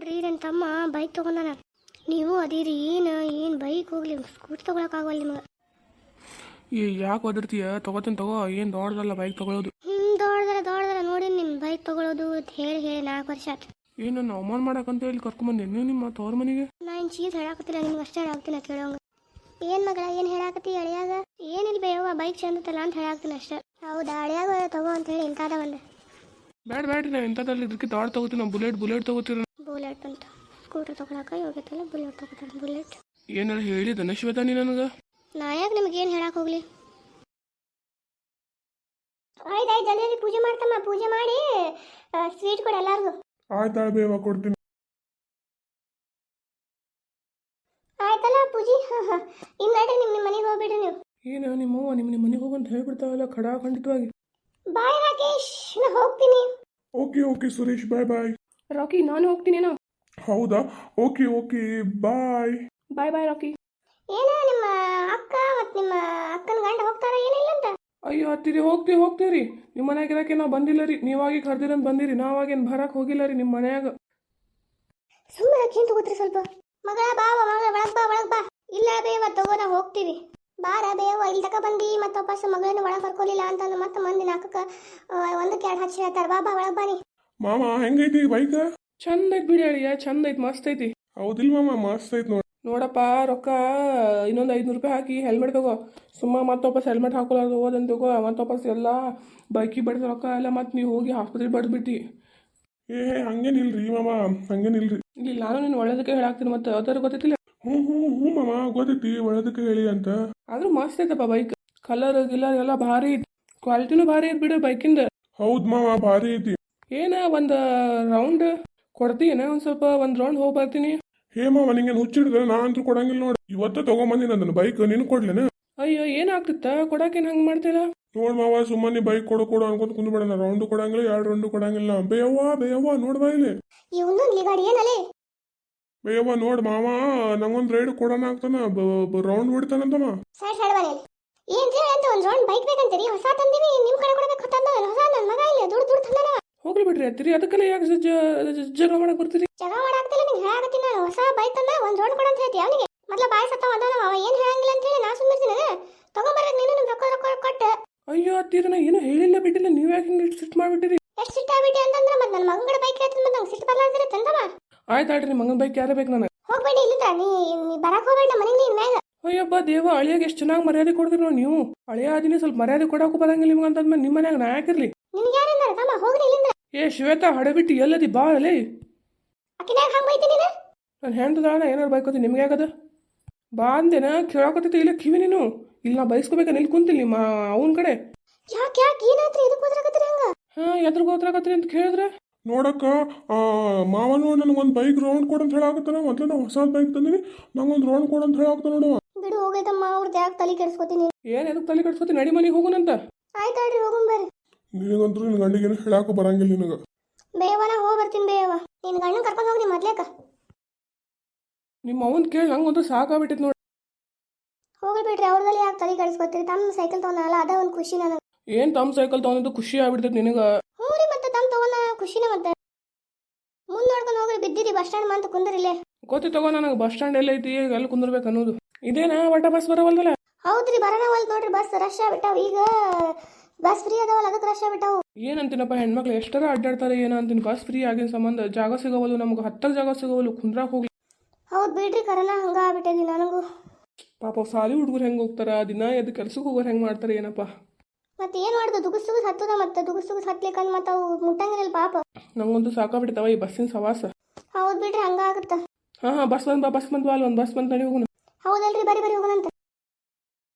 ನೋಡ್ರಿ ನನ್ನ ತಮ್ಮ ಬೈಕ್ ತೊಗೊಂಡಾನ. ನೀವು ಅದೀರಿ ಏನು ಏನು ಬೈಕ್ ಹೋಗ್ಲಿ ಸ್ಕೂಟಿ ತೊಗೊಳಕ್ಕಾಗಲ್ಲ ನಿಮಗೆ. ಈ ಯಾಕೆ ಒದರ್ತೀಯ? ತಗೋತೀನಿ ತಗೋ ಏನು ದೊಡ್ಡದಲ್ಲ ಬೈಕ್ ತಗೊಳ್ಳೋದು ಹ್ಞೂ ದೊಡ್ಡದಲ್ಲ ದೊಡ್ಡದಲ್ಲ ನೋಡಿ ನಿಮ್ಮ ಬೈಕ್ ತೊಗೊಳೋದು ಅಂತ ಹೇಳಿ ಹೇಳಿ ನಾಲ್ಕು ವರ್ಷ ಆಯ್ತು ಏನು ನಾನು ಅವಮಾನ ಮಾಡಕ್ಕಂತ ಹೇಳಿ ಕರ್ಕೊಂಬಂದೆ ನೀವು ನಿಮ್ಮ ತವ್ರ ಮನೆಗೆ? ನಾನು ಚೀಸ್ ಹೇಳಾಕತ್ತಿಲ್ಲ ನಿಮ್ಗೆ ಅಷ್ಟೇ ಹೇಳಾಕ್ತೀನಿ ಅಂತ ಹೇಳೋಂಗ ಏನು ಮಗಳ ಏನು ಹೇಳಾಕತ್ತಿ ಅಳಿಯಾಗ? ಏನಿಲ್ಲ ಬೇವ ಬೈಕ್ ಚಂದತ್ತಲ್ಲ ಅಂತ ಹೇಳಾಕ್ತೀನಿ ಅಷ್ಟೇ. ಹೌದಾ ಅಳಿಯಾಗ ತಗೋ ಅಂತ ಹೇಳಿ ಇಂಥದ ಒಂದು. ಬೇಡ ಬೇಡ್ರಿ ನಾವು ಇಂಥದ್ರಲ್ಲಿ ಇದಕ್ಕೆ ದೊಡ್ಡ ತಗೋತೀನಿ ನಾವು ಬುಲೆಟ್ ಬುಲೆಟ್ ತಗೋತೀರ ಬುಲೆಟ್ ಅಂತ. ಸ್ಕೂಟರ್ ತೊಗೊಳಕ ಹೋಗೈತಲ್ಲ ಬುಲೆಟ್ ತೊಗೊತಾನೆ ಬುಲೆಟ್. ಏನಾರ ಹೇಳಿದ ಶ್ವೇತಾ ನೀ ನನಗೆ? ನಾ ಯಾಕೆ ನಿಮ್ಗೆ ಏನು ಹೇಳಕ್ ಹೋಗ್ಲಿ? ಆಯ್ತು ಆಯ್ತು ಜಲ್ದಿ ಜಲ್ದಿ ಪೂಜೆ ಮಾಡ್ತಮ್ಮ ಪೂಜೆ ಮಾಡಿ ಸ್ವೀಟ್ ಕೊಡು ಎಲ್ಲಾರ್ಗು. ಆಯ್ತಾ ಬೇವ ಕೊಡ್ತೀನಿ. ಆಯ್ತಲ್ಲ ಪೂಜಿ? ಹಾಂ ಹಾಂ. ಇನ್ನು ನಡ್ರಿ ನಿಮ್ಮ ನಿಮ್ಮ ಮನೆಗೆ ಹೋಗ್ಬಿಡ್ರಿ ನೀವು. ಏನು ನಿಮ್ಮವ್ವ ನಿಮ್ಮ ನಿಮ್ಮ ಮನೆಗೆ ಹೋಗಂತ ಹೇಳ್ಬಿಡ್ತಾವಲ್ಲ ಖಡಾ ಖಂಡಿತವಾಗಿ ಬಾಯ್ ರಾಕೇಶ್ ನಾ ಹೋಗ್ತೀನಿ. Okay okay Suresh bye bye. Rocky ನಾನು ಹೋಗ್ತೀನೇನೋ? ಹೌದಾ? Okay okay bye bye bye Rocky ಏನೋ ನಿಮ್ಮ ಅಕ್ಕ ಮತ್ತು ನಿಮ್ಮ ಅಕ್ಕನ ಗಂಡ ಹೋಗ್ತಾರ ಏನಿಲ್ಲ ಅಂತ? ಅಯ್ಯೋ ಹತ್ತಿರಿ ಹೋಗ್ತೀವಿ ಹೋಗ್ತೀರಿ ನಿಮ್ಮ ಮನ್ಯಾಗ ಇರಕ್ಕೆ ನಾವು ಬಂದಿಲ್ಲ ರೀ. ನೀವಾಗಿ ಕರ್ದಿರಂತ ಬಂದಿರಿ. ನಾವಾಗೇನು ಬರಕ್ಕೆ ಹೋಗಿಲ್ಲ ರೀ ನಿಮ್ಮ ಮನ್ಯಾಗ. ಸುಮ್ಮನೆ ಅಕ್ಕಿ ತಗೋತ್ರಿ ಸ್ವಲ್ಪ? ಮಗಳ ಬಾ ಮಗಳ ಒಳಗ್ ಬಾ ಒಳಗ್ ಬಾ ಇಲ್ಲ ಬೇವ ತಗೋ ನಾವು ಹೋಗ್ತೀವಿ. ಬಾರ ಬೇವ ಇಲ್ಲಿ ತಕ ಬಂದಿ ಮತ್ತೆ ವಾಪಸ್ ಮಗಳನ್ನ ಒಳಗೆ ಕರ್ಕೊಲಿಲ್ಲ ಅಂತಂದು ಮತ್ತೆ ಮಂದಿ ನಾಲ್ಕಕ್ಕೆ ಒಂದಕ್ಕೆ ಎರಡು ಹಚ್ಚಿ ಹೇಳ್ತಾರೆ. ಬಾ ಬಾ ಒಳಗ್ ಬಾನಿ ಮಾಮ ಹೆಂಗೈತಿ ಬೈಕ್ ಚಂದ ಐತ್ ಬಿಡಿ ಅಳಿಯ ಚಂದ ಐತ್ ಮಸ್ತ್ ಐತಿ ಹೌದಿಲ್ ಮಾಮ ಮಸ್ತ್ ಐತ್ ನೋಡಿ. ನೋಡಪ್ಪ ರೊಕ್ಕ ಇನ್ನೊಂದು ಐದುನೂರು ರೂಪಾಯಿ ಹಾಕಿ ಹೆಲ್ಮೆಟ್ ತಗೋ. ಸುಮ್ಮ ಮತ್ತೆ ವಾಪಸ್ ಹೆಲ್ಮೆಟ್ ಹಾಕೊಳ್ಳೋದು ಹೋದಂತ ತಗೋ. ಮತ್ತೆ ವಾಪಸ್ ಎಲ್ಲ ಬೈಕಿಗೆ ಬಡ್ದ ರೊಕ್ಕ ಎಲ್ಲ ಮತ್ತೆ ನೀವು ಹೋಗಿ ಆಸ್ಪತ್ರೆಗೆ ಬಡ್ದ್ಬಿಟ್ಟು ಏ ಹಂಗೇನಿಲ್ರಿ ಮಾಮ ಹಂಗೇನಿಲ್ರಿ ಇಲ್ಲಿ ನಾನು ನೀನು ಒಳ್ಳೇದಕ್ಕೆ ಹೇಳಾಕ್ತೀನಿ ಮತ್ತೆ ಯಾವ್ದಾರು ಗೊತ್ತೈತಿಲ್ಲ? ಹ್ಞೂ ಹ್ಞೂ ಹ್ಞೂ ಮಾಮ ಗೊತ್ತೈತಿ ಒಳ್ಳೇದಕ್ಕೆ ಹೇಳಿ ಅಂತ. ಆದ್ರೂ ಮಸ್ತ್ ಐತಪ್ಪ ಬೈಕ್ ಕಲರ್ ಗಿಲ್ಲರ್ ಎಲ್ಲ ಭಾರಿ ಐತಿ. ಕ್ವಾಲಿಟಿನೂ ಭಾರಿ ಐತಿ ಬಿಡು ಬೈಕಿಂದ ಹೌದ್ ಮಾಮ ಭಾರಿ ಐತಿ. ಏನ ಒಂದು ರೌಂಡ್ ಕೊಡ್ತೀನ ಒಂದು ಸ್ವಲ್ಪ ಒಂದು ರೌಂಡ್ ಹೋಗಿ ಬರ್ತೀನಿ. ಹೇ ಮಾಮ ನಿಂಗೆ ಹುಚ್ಚಿಡ್ದ? ನಾ ಅಂತೂ ಕೊಡಂಗಿಲ್ಲ ನೋಡಿ. ಇವತ್ತ ತಗೊಂಬಂದಿನ ಅದನ್ನ ಬೈಕ್ ನೀನು ಕೊಡ್ಲೇನ? ಅಯ್ಯೋ ಏನಾಗ್ತಿತ್ತ? ಕೊಡಾಕೇನು ಹಂಗೆ ಮಾಡ್ತೀರಾ? ನೋಡ್ ಮಾವ ಸುಮ್ಮನೆ ಬೈಕ್ ಕೊಡು ಕೊಡು ಅನ್ಕೊಂತ ಕುಂದ್ಬೇಡ ನಾ ರೌಂಡು ಕೊಡಂಗಿಲ್ಲ ಎರಡು ರೌಂಡು ಕೊಡಂಗಿಲ್ಲ. ಬೇಯವ್ವ ಬೇಯವ್ವ ನೋಡ್ಬಾ ಇಲ್ಲಿ. ಇವನು ಗಾಡಿ ಏನಲ್ಲೇ ಬೇಯವ್ವ ನೋಡ್ ಮಾವ ನಂಗೊಂದ್ ರೈಡ್ ಕೊಡೋಣ ಆಗ್ತಾನ. ರೌಂಡ್ ಬಿಡ್ತಾನಂತಮ್ಮ ಬನ್ನಿ ಏನ್ ಅಂತ ಒಂದು ರೌಂಡ್ ಬೈಕ್ ಬೇಕಂತೀರಿ? ಹೊಸ ತಂದಿವಿ ನಿಮ್ ಕಡೆ ಕೊಡಬೇಕು ಹೊಸ ನನ್ ಮಗ ಇಲ್ಲ ದುಡ್ಡು ದುಡ್ಡು ತಂದನ ಹೋಗ್ಲಿ ಬಿಡ್ರಿ ಅತ್ತಿರಿ ಅದಕ್ಕೆಲ್ಲ ಯಾಕೆ ಜಗಳ ಮಾಡಕ್ ಬರ್ತೀರಿ? ಜಗಳ ಮಾಡಾಕ್ತಿಲ್ಲ ನಿಂಗೆ ಹೇಳಾಕತ್ತೀನಿ ನಾನು. ಹೊಸ ಬೈಕ್ ತಂದ ಒಂದು ರೌಂಡ್ ಕೊಡು ಅಂತ ಹೇಳ್ತಿ ಅವನಿಗೆ? ಮೊದ್ಲ ಬಾಯ್ ಸತ್ತ ಅದಾನ ಅವ ಏನು ಹೇಳಂಗಿಲ್ಲ ಅಂತ ಹೇಳಿ ನಾ ಸುಮ್ಮಿರ್ತೀನಿ ತಗೊಂಬರ್ರಿ ನೀನು ನಿಮ್ ರೊಕ್ಕ ರೊಕ್ಕ ಕೊಟ್ಟೆ. ಅಯ್ಯೋ ಅತ್ತಿರ ನಾ ಏನು ಹೇಳಿಲ್ಲ ಬಿಟ್ಟಿಲ್ಲ ನೀವು ಯಾಕೆ ಹಿಂಗೆ ಸಿಟ್ ಮಾಡಿಬಿಟ್ಟಿರಿ? ಎಷ್ಟು ಸಿಟ್ ಆಗ್ಬಿಟ್ಟಿ ಅಂತಂದ್ರೆ ಮತ್ತೆ ನನ್ನ ಮಗನ ಬೈಕ್ ಹೇಳ್ತೀನಿ ಮತ್ತೆ ನಂಗೆ ಬರಲ್ಲ ಬರ್ಲಾರ್ದಿರ ತಂದವ ಆಯ್ತು ಆಡ್ರಿ ಮಂಗನ ಬೈಕ್ ಯಾರೇ ಬೇಕು ನನಗೆ. ಹೋಗ್ಬೇಡಿ ಇಲ್ಲ ನೀ ನೀ ಬರಕ್ ಹೋಗ್ಬೇಡ ನಮ್ಮ ಮನೆಗೆ ನೀನ್ ಮ್ಯಾಗ. ಅಯ್ಯಪ್ಪ ದೇವ ಅಳಿಯಾಗ ಎಷ್ಟು ಚೆನ್ನಾಗಿ ಮರ್ಯಾದೆ ಕೊಡ್ತೀರಿ ನೋಡಿ ನೀವು. ಅಳಿಯ ಆದಿನಿ ಸ್ವಲ್ಪ ಮರ್ಯಾದೆ ಕೊಡೋಕೆ ಬರಂಗಿಲ್ಲ ನಿಮ್ಗೆ ಅಂತಂದ್ಮೇಲೆ ನಿಮ್ಮ ಮನ್ಯಾಗ ನಾ ಯಾಕಿರ್ಲಿ ನಿನ್ಗೆ ಯಾರಂದಾರ ತಮ್ಮ ಹೋಗ್ರಿ ಇಲ್ಲಿಂದ. ಏ ಶ್ವೇತಾ ಹಡಬಿಟ್ಟು ಎಲ್ಲದಿ ಬಾ ಅಲೇ ನೀನು? ನಾನು ಹೆಂಡ್ದಾಣ ಏನಾರು ಬೈಕೋತಿ ನಿಮ್ಗೆ ಆಗದ? ಬಾ ಅಂದೇನ ಕೇಳಾಕತ್ತೈತಿ ಇಲ್ಲ ಕಿವಿ ನೀನು. ಇಲ್ಲ ನಾ ಬೈಸ್ಕೋಬೇಕ ನಿಲ್ ಕುಂತಿಲ್ಲ ನಿಮ್ಮ ಅವನ ಕಡೆ. ಯಾಕೆ ಯಾಕೆ ಏನಾತ್ರಿ ಇದಕ್ಕೆ ಹೋದ್ರಾಕತ್ತೀರಿ ಹಂಗ? ಹಾಂ ಎದ್ರ ಗೋತ್ರಾಕತ್ರಿ ಅಂತ ಕೇಳಿದ್ರೆ? ನೋಡಕ್ಕ ಮಾವನು ಮಾವ ನೋಡ್ ನನಗೊಂದು ಬೈಕ್ ರೌಂಡ್ ಕೊಡು ಅಂತ ಹೇಳಾಕತ್ತಾನ. ಮೊದಲೇ ನಾವು ಹೊಸ ಬೈಕ್ ತಂದಿನಿ ನಂಗೊಂದು ರೌಂಡ್ ಕೊಡು ಅಂತ ಹೇಳಾಕತ್ತಾನ ನೋಡುವ ಬಿಡು ಹೋಗೈತಮ್ಮ ಅವ್ರದ್ದು ಯಾಕೆ ತಲೆ ಕೆಡಿಸ್ಕೋತೀನಿ ಏನು ಎದಕ್ಕೆ ತಲೆ ಕೆಡಿಸ್ಕೋತೀನಿ ನಡಿ ಮನೆಗೆ ಹೋಗುನಂತ. ಆಯ್ತು ಹೇಳ್ರಿ ಹೋಗೋಣ ಬರ್ರಿ. ನಿನಗಂತೂ ನಿನ್ನ ಗಂಡಿಗೇನು ಹೇಳಾಕ ಬರಂಗಿಲ್ಲ ನಿನಗ. ಬೇವನ ನಾ ಹೋಗಿ ಬರ್ತೀನಿ ಬೇವ. ನಿನ್ನ ಗಂಡನ ಕರ್ಕೊಂಡು ಹೋಗಿ ಮೊದ್ಲೇಕ. ನಿಮ್ಮ ಅವನ್ ಕೇಳಿ ನಂಗೊಂದು ಸಾಕಾಗ್ಬಿಟ್ಟಿತ್ತು ನೋಡಿ. ಹೋಗಿ ಬಿಡ್ರಿ ಅವ್ರದಲ್ಲಿ ಯಾಕೆ ತಲೆ ಕಳಿಸ್ಕೊತೀರಿ ತಮ್ಮ ಸೈಕಲ್ ತೊಗೊಂಡಲ್ಲ ಅದ ಒಂದು ಖುಷಿ ನನಗೆ. ಏನು ತಮ್ಮ ಸೈಕಲ್ ತಗೊಂಡಿದ್ದು ಖುಷಿ ಆಗ್ಬಿಡ್ತೈತಿ ನಿನಗೆ? ಹ್ಞೂ ರೀ ಮತ್ತೆ ತಮ್ಮ ತೊಗೊಂಡ ಖುಷಿನೇ ಮತ್ತೆ. ಮುಂದೆ ನೋಡ್ಕೊಂಡು ಹೋಗ್ರಿ ಬಿದ್ದಿರಿ ಬಸ್ ಸ್ಟ್ಯಾಂಡ್ ಮಂತ ಕುಂದ್ರಿಲ್ಲೇ ಗೊತ್ತಿ ತಗೋ ನನಗೆ ಬಸ್ ಸ್ಟ್ಯಾಂಡ್ ಎಲ್ಲ ಐತಿ ಅಲ್ಲಿ ಕುಂದ್ರಬೇಕು ಅನ್ನೋದು. ಇದೇನಾ ಒಟ್ಟ ಬಸ್ ಬರವಲ್ದಲ್ಲ? ಹೌದ್ರಿ ಬರೋಣ ಒಲ್ ನೋಡ್ರಿ ಬಸ್ ರಶ್ ಆಗ್ಬಿಟ್ಟಾವ. ಈಗ ಬಸ್ ಫ್ರೀ ಅದಾವಲ್ಲ ಅದಕ್ಕೆ ರಶ್ ಆಗ್ಬಿಟ್ಟಾವು. ಏನಂತೀನಪ್ಪ ಹೆಣ್ಮಕ್ಳು ಎಷ್ಟರ ಅಡ್ಡಾಡ್ತಾರೆ ಏನೋ ಅಂತೀನಿ ಬಸ್ ಫ್ರೀ ಆಗಿನ ಸಂಬಂಧ ಜಾಗ ಸಿಗವಲ್ಲು ನಮ್ಗೆ ಹತ್ತರ ಜಾಗ ಸಿಗವಲ್ಲು ಕುಂದ್ರಾಕ್ ಹೋಗ್ಲಿ. ಹೌದು ಬಿಡ್ರಿ ಕರಲ್ಲ ಹಂಗ ಆಗ್ಬಿಟ್ಟದಿ ನನಗೂ. ಪಾಪ ಸಾಲಿ ಹುಡುಗರು ಹೆಂಗೆ ಹೋಗ್ತಾರ? ದಿನ ಎದ್ದು ಕೆಲ್ಸಕ್ಕೆ ಹೋಗೋರು ಹೆಂಗೆ ಮಾಡ್ತಾರೆ ಏನಪ್ಪ? ಮತ್ತೆ ಏನು ಮಾಡುದು? ದುಗುಸ್ ದುಗುಸ್ ಹತ್ತದ ಮತ್ತೆ ದುಗುಸ್ ದುಗುಸ್ ಹತ್ಲಿಕ್ಕಂದ್ ಮತ್ತೆ ಅವು ಮುಟ್ಟಂಗಿರಲ್ಲ ಪಾಪ. ನಂಗೊಂದು ಸಾಕಾಗ್ಬಿಡ್ತಾವ ಈ ಬಸ್ಸಿನ ಸವಾಸ. ಹೌದು ಬಿಡ್ರಿ ಹಂಗ ಆಗುತ್ತ ಹಾ ಹಾಂ ಬಸ್ ಬಂದ್ ಬಾ ಬಸ್ ಬಂದ್ ಬಾ ಅಲ್ಲಿ ಒಂದು ಬಸ್ ಬಂದ್ ನಡಿ ಹೋಗೋಣ. ಹೌದಲ್ರಿ ಬರಿ ಬರಿ ಹೋಗೋಣಂತ.